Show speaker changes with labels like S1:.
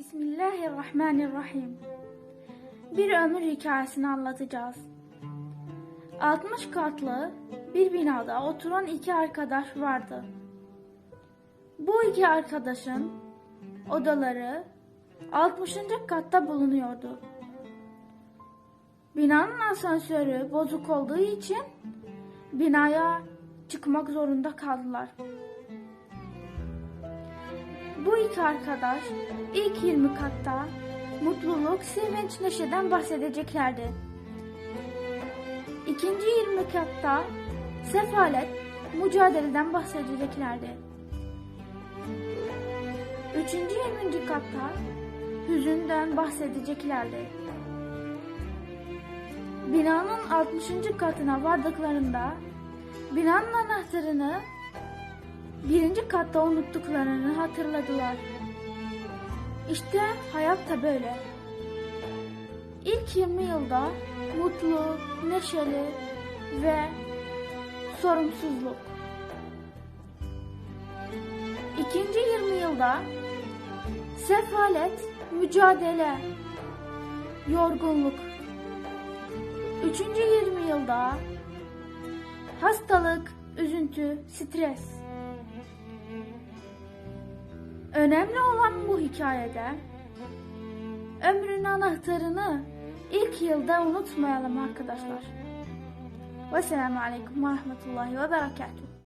S1: Bismillahirrahmanirrahim. Bir ömür hikayesini anlatacağız. 60 katlı bir binada oturan iki arkadaş vardı. Bu iki arkadaşın odaları 60. katta bulunuyordu. Binanın asansörü bozuk olduğu için binaya çıkmak zorunda kaldılar. Bu iki arkadaş ilk 20 katta mutluluk, sevinç, neşeden bahsedeceklerdi. İkinci 20 katta sefalet, mücadeleden bahsedeceklerdi. Üçüncü 20. katta hüzünden bahsedeceklerdi. Binanın 60. katına vardıklarında binanın anahtarını birinci katta unuttuklarını hatırladılar. İşte hayat da böyle. İlk 20 yılda mutlu, neşeli ve sorumsuzluk. İkinci 20 yılda sefalet, mücadele, yorgunluk. Üçüncü 20 yılda hastalık, üzüntü, stres. Önemli olan bu hikayede ömrün anahtarını ilk yılda unutmayalım arkadaşlar. Vesselamu Aleyküm ve Rahmetullahi ve Berekatuhu.